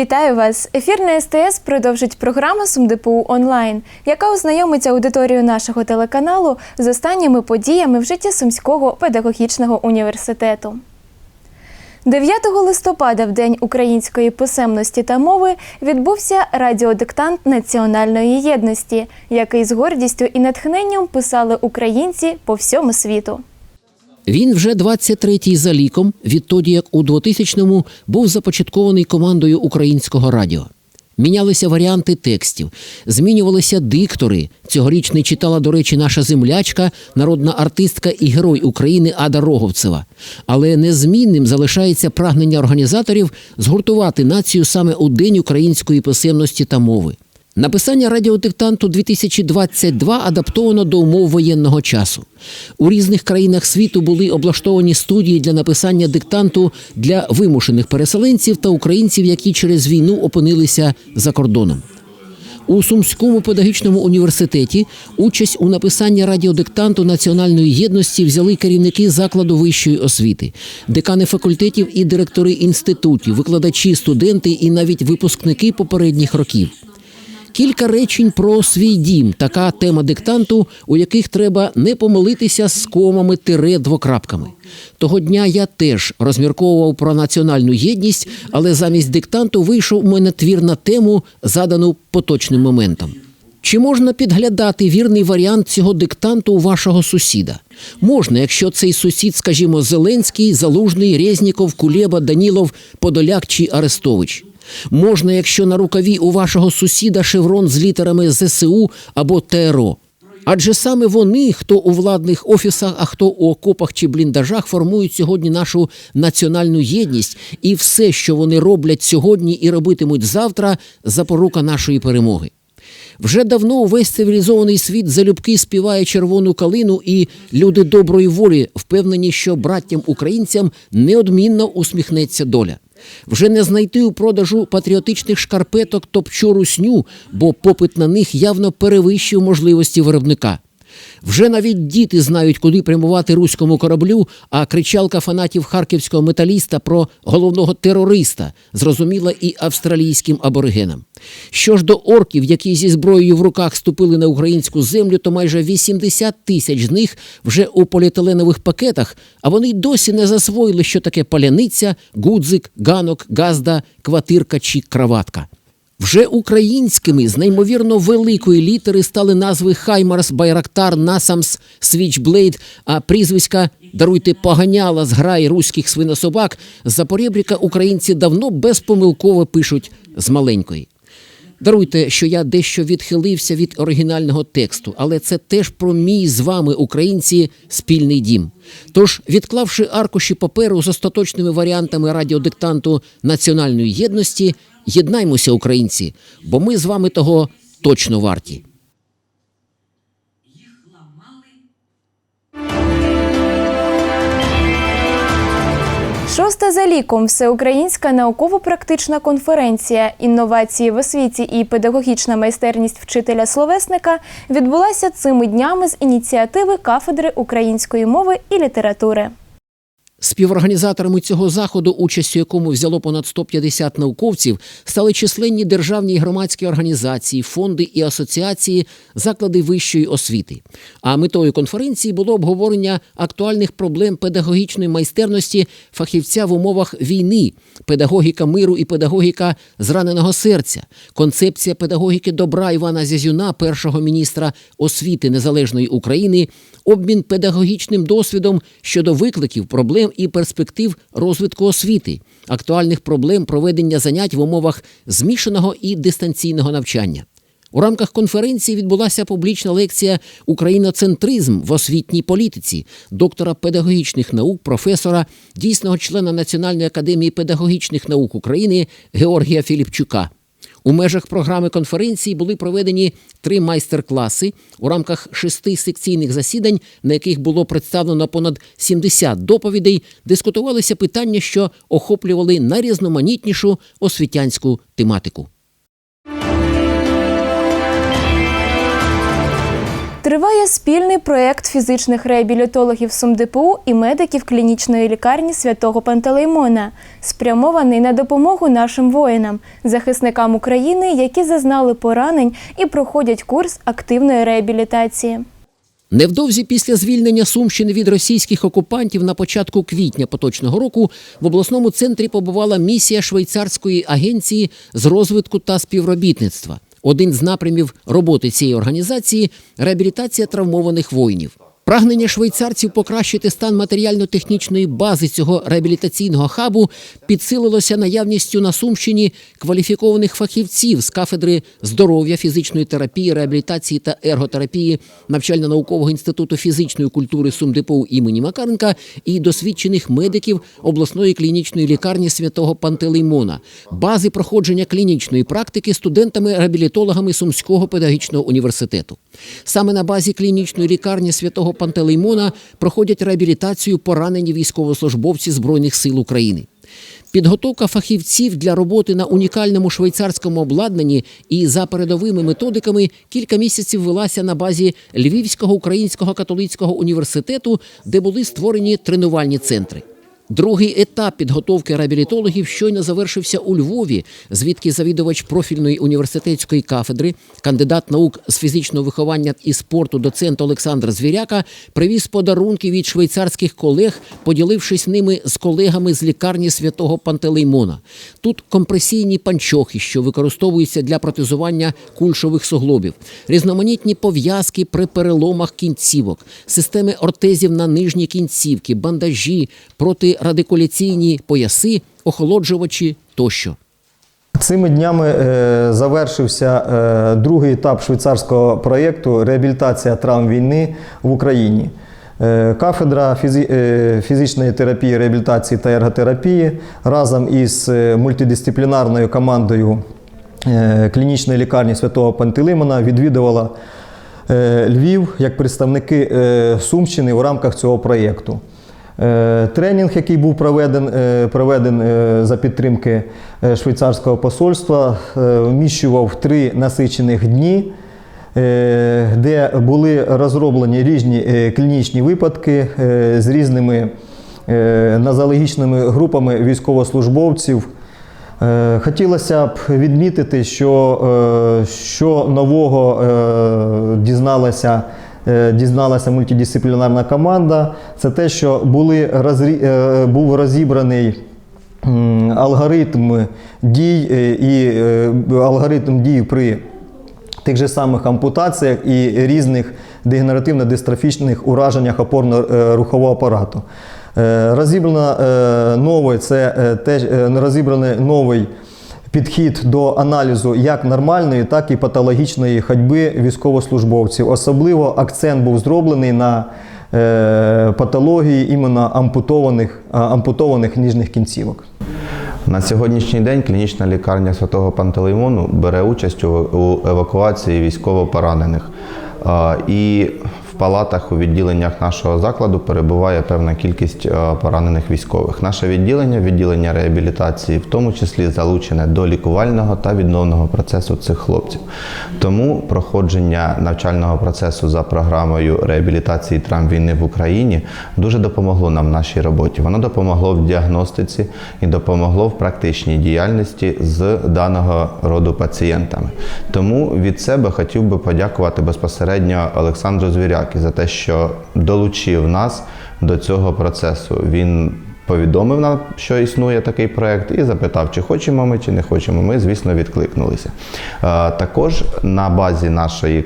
Вітаю вас! Ефір на СТС продовжить програма СумДПУ онлайн, яка ознайомить аудиторію нашого телеканалу з останніми подіями в житті Сумського педагогічного університету. 9 листопада, в День української писемності та мови, відбувся радіодиктант національної єдності, який з гордістю і натхненням писали українці по всьому світу. Він вже 23-й за ліком, відтоді як у 2000-му був започаткований командою українського радіо. Мінялися варіанти текстів, змінювалися диктори. Цьогоріч не читала, до речі, наша землячка, народна артистка і герой України Ада Роговцева. Але незмінним залишається прагнення організаторів згуртувати націю саме у День української писемності та мови. Написання радіодиктанту 2022 адаптовано до умов воєнного часу. У різних країнах світу були облаштовані студії для написання диктанту для вимушених переселенців та українців, які через війну опинилися за кордоном. У Сумському педагогічному університеті участь у написанні радіодиктанту національної єдності взяли керівники закладу вищої освіти, декани факультетів і директори інститутів, викладачі, студенти і навіть випускники попередніх років. Кілька речень про свій дім така тема диктанту, у яких треба не помилитися з комами тире двокрапками. Того дня я теж розмірковував про національну єдність, але замість диктанту вийшов у мене твір на тему, задану поточним моментом. Чи можна підглядати вірний варіант цього диктанту у вашого сусіда? Можна, якщо цей сусід, скажімо, Зеленський, Залужний, Резніков, Кулеба, Данілов, Подоляк чи Арестович. Можна, якщо на рукаві у вашого сусіда шеврон з літерами ЗСУ або ТРО. Адже саме вони, хто у владних офісах, а хто у окопах чи бліндажах, формують сьогодні нашу національну єдність, і все, що вони роблять сьогодні і робитимуть завтра, запорука нашої перемоги. Вже давно увесь цивілізований світ залюбки співає червону калину, і люди доброї волі впевнені, що браттям українцям неодмінно усміхнеться доля. Вже не знайти у продажу патріотичних шкарпеток топчу русню, бо попит на них явно перевищив можливості виробника. Вже навіть діти знають, куди прямувати руському кораблю, а кричалка фанатів харківського металіста про головного терориста зрозуміла і австралійським аборигенам. Що ж до орків, які зі зброєю в руках ступили на українську землю, то майже 80 тисяч з них вже у поліетиленових пакетах, а вони досі не засвоїли, що таке паляниця, гудзик, ганок, газда, квартирка чи краватка. Вже українськими з неймовірно великої літери стали назви Хаймарс, Байрактар, Насамс, Свічблейд, а прізвиська даруйте поганяла з граї руських свинособак з Запорєбріка українці давно безпомилково пишуть з маленької. Даруйте, що я дещо відхилився від оригінального тексту, але це теж про мій з вами, українці, спільний дім. Тож, відклавши аркуші паперу з остаточними варіантами радіодиктанту національної єдності, єднаймося, українці, бо ми з вами того точно варті. Шоста за ліком всеукраїнська науково-практична конференція інновації в освіті і педагогічна майстерність вчителя словесника відбулася цими днями з ініціативи кафедри української мови і літератури. Співорганізаторами цього заходу, участь у якому взяло понад 150 науковців, стали численні державні і громадські організації, фонди і асоціації, заклади вищої освіти. А метою конференції було обговорення актуальних проблем педагогічної майстерності фахівця в умовах війни, педагогіка миру і педагогіка зраненого серця, концепція педагогіки добра Івана Зязюна, першого міністра освіти незалежної України, обмін педагогічним досвідом щодо викликів, проблем і перспектив розвитку освіти, актуальних проблем проведення занять в умовах змішаного і дистанційного навчання. У рамках конференції відбулася публічна лекція Україноцентризм в освітній політиці доктора педагогічних наук, професора, дійсного члена Національної академії педагогічних наук України Георгія Філіпчука. У межах програми конференції були проведені три майстер-класи у рамках шести секційних засідань, на яких було представлено понад 70 доповідей, дискутувалися питання, що охоплювали найрізноманітнішу освітянську тематику. Триває спільний проєкт фізичних реабілітологів СумДПУ і медиків клінічної лікарні святого Пантелеймона, спрямований на допомогу нашим воїнам, захисникам України, які зазнали поранень і проходять курс активної реабілітації. Невдовзі після звільнення Сумщини від російських окупантів на початку квітня поточного року в обласному центрі побувала місія швейцарської агенції з розвитку та співробітництва. Один з напрямів роботи цієї організації реабілітація травмованих воїнів. Прагнення швейцарців покращити стан матеріально-технічної бази цього реабілітаційного хабу підсилилося наявністю на Сумщині кваліфікованих фахівців з кафедри здоров'я, фізичної терапії, реабілітації та ерготерапії навчально-наукового інституту фізичної культури СумДПУ імені Макаренка і досвідчених медиків обласної клінічної лікарні святого Пантелеймона, бази проходження клінічної практики студентами-реабілітологами Сумського педагогічного університету. Саме на базі клінічної лікарні святого Пантелеймона проходять реабілітацію поранені військовослужбовці Збройних сил України. Підготовка фахівців для роботи на унікальному швейцарському обладнанні і за передовими методиками кілька місяців велася на базі Львівського українського католицького університету, де були створені тренувальні центри. Другий етап підготовки реабілітологів щойно завершився у Львові, звідки завідувач профільної університетської кафедри, кандидат наук з фізичного виховання і спорту, доцент Олександр Звіряка привіз подарунки від швейцарських колег, поділившись ними з колегами з лікарні святого Пантелеймона. Тут компресійні панчохи, що використовуються для протезування кульшових суглобів, різноманітні пов'язки при переломах кінцівок, системи ортезів на нижні кінцівки, бандажі, протирадикуляційні пояси, охолоджувачі тощо. Цими днями е, завершився е, другий етап швейцарського проєкту Реабілітація травм війни в Україні. Е, Кафедра фізичної терапії, реабілітації та ерготерапії разом із мультидисциплінарною командою клінічної лікарні святого Пантелеймона відвідувала Львів як представники Сумщини у рамках цього проєкту. Е, Тренінг, який був проведен, е, проведен е, за підтримки швейцарського посольства, вміщував три насичених дні, де були розроблені різні клінічні випадки з різними нозологічними групами військовослужбовців. Хотілося б відмітити, що, що нового дізналася, дізналася мультидисциплінарна команда. Це те, що були е, був розібраний алгоритм дій е, і е, алгоритм дій при тих же самих ампутаціях і різних дегенеративно-дистрофічних ураженнях опорно-рухового апарату. Е, Розібрано е, новий, це е, е, розібраний новий підхід до аналізу як нормальної, так і патологічної ходьби військовослужбовців. Особливо акцент був зроблений на е, патології іменно ампутованих, ампутованих ніжних кінцівок. На сьогоднішній день клінічна лікарня святого Пантелеймону бере участь у евакуації військовопоранених. І палатах у відділеннях нашого закладу перебуває певна кількість е, поранених військових. Наше відділення, відділення реабілітації, в тому числі залучене до лікувального та відновного процесу цих хлопців. Тому проходження навчального процесу за програмою реабілітації травм війни в Україні дуже допомогло нам в нашій роботі. Воно допомогло в діагностиці і допомогло в практичній діяльності з даного роду пацієнтами. Тому від себе хотів би подякувати безпосередньо Олександру Звіряки за те, що долучив нас до цього процесу. Він повідомив нам, що існує такий проект, і запитав, чи хочемо ми, чи не хочемо. Ми, звісно, відкликнулися. Е, Також на базі нашої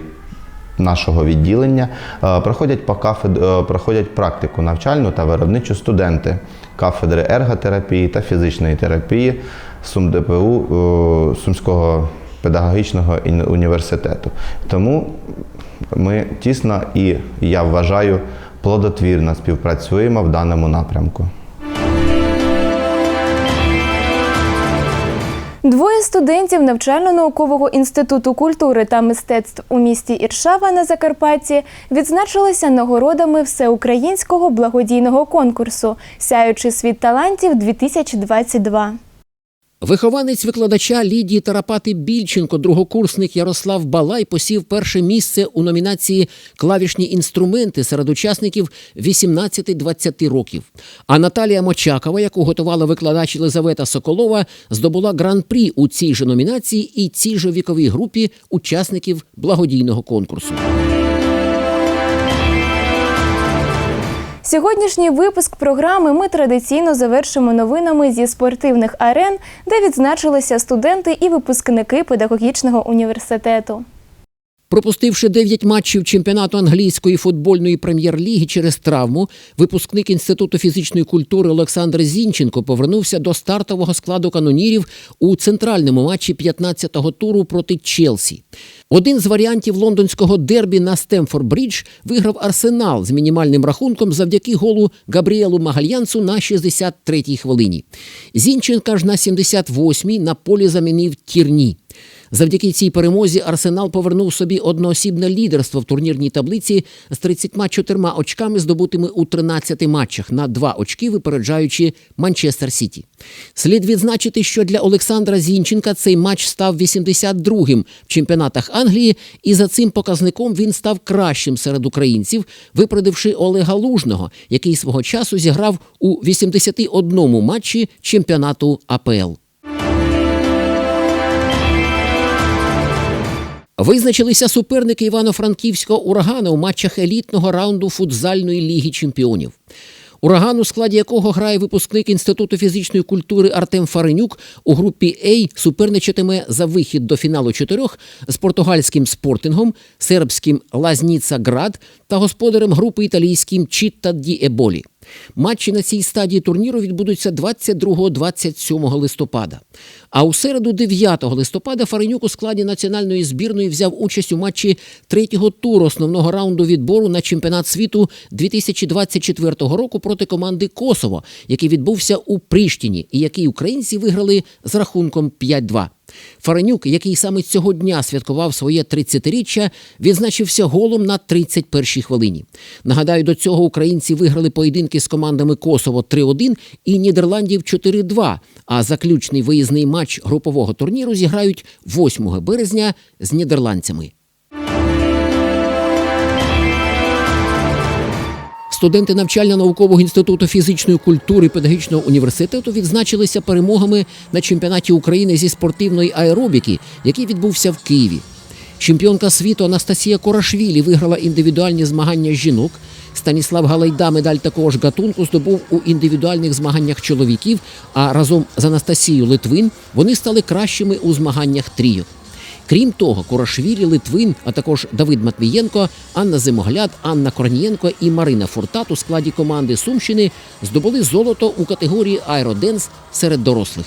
нашого відділення е, проходять по кафед... е, проходять практику навчальну та виробничу студенти кафедри ерготерапії та фізичної терапії СумДПУ Сумського педагогічного університету. Тому ми тісно і я вважаю плодотвірно співпрацюємо в даному напрямку. Двоє студентів навчально-наукового інституту культури та мистецтв у місті Іршава на Закарпатті відзначилися нагородами всеукраїнського благодійного конкурсу Сяючий світ талантів 2022 Вихованець викладача Лідії Тарапати Більченко, другокурсник Ярослав Балай посів перше місце у номінації Клавішні інструменти серед учасників 18-20 років. А Наталія Мочакова, яку готувала викладач Єлизавета Соколова, здобула гран-прі у цій же номінації і цій же віковій групі учасників благодійного конкурсу. Сьогоднішній випуск програми ми традиційно завершимо новинами зі спортивних арен, де відзначилися студенти і випускники педагогічного університету. Пропустивши 9 матчів чемпіонату англійської футбольної прем'єр-ліги через травму, випускник інституту фізичної культури Олександр Зінченко повернувся до стартового складу канонірів у центральному матчі 15-го туру проти Челсі. Один з варіантів лондонського дербі на Стемфорд-Брідж виграв Арсенал з мінімальним рахунком завдяки голу Габріелу Магальянцу на 63-й хвилині. Зінченка ж на 78-й на полі замінив Тірні. Завдяки цій перемозі Арсенал повернув собі одноосібне лідерство в турнірній таблиці з 34 очками, здобутими у 13 матчах на 2 очки, випереджаючи Манчестер Сіті. Слід відзначити, що для Олександра Зінченка цей матч став 82-м в чемпіонатах Англії, і за цим показником він став кращим серед українців, випередивши Олега Лужного, який свого часу зіграв у 81 матчі чемпіонату АПЛ. Визначилися суперники Івано-Франківського урагана у матчах елітного раунду футзальної ліги чемпіонів. Ураган, у складі якого грає випускник Інституту фізичної культури Артем Фаренюк, у групі А суперничатиме за вихід до фіналу чотирьох з португальським спортингом, сербським Лазніца Град та господарем групи італійським Чітта Ді Еболі. Матчі на цій стадії турніру відбудуться 22-27 листопада. А у середу, 9 листопада, Фаренюк у складі національної збірної взяв участь у матчі третього туру основного раунду відбору на чемпіонат світу 2024 року проти команди Косово, який відбувся у Пріштіні, і який українці виграли з рахунком 5-2. Фаренюк, який саме цього дня святкував своє 30-річчя, відзначився голом на 31-й хвилині. Нагадаю, до цього українці виграли поєдинки з командами Косово 3-1 і Нідерландів 4-2, а заключний виїзний матч групового турніру зіграють 8 березня з нідерландцями. Студенти навчально-наукового інституту фізичної культури педагогічного університету відзначилися перемогами на чемпіонаті України зі спортивної аеробіки, який відбувся в Києві. Чемпіонка світу Анастасія Корашвілі виграла індивідуальні змагання жінок. Станіслав Галайда медаль такого ж гатунку здобув у індивідуальних змаганнях чоловіків. А разом з Анастасією Литвин вони стали кращими у змаганнях трійок. Крім того, Курашвілі, Литвин, а також Давид Матвієнко, Анна Зимогляд, Анна Корнієнко і Марина Фуртат у складі команди Сумщини здобули золото у категорії аероденс серед дорослих.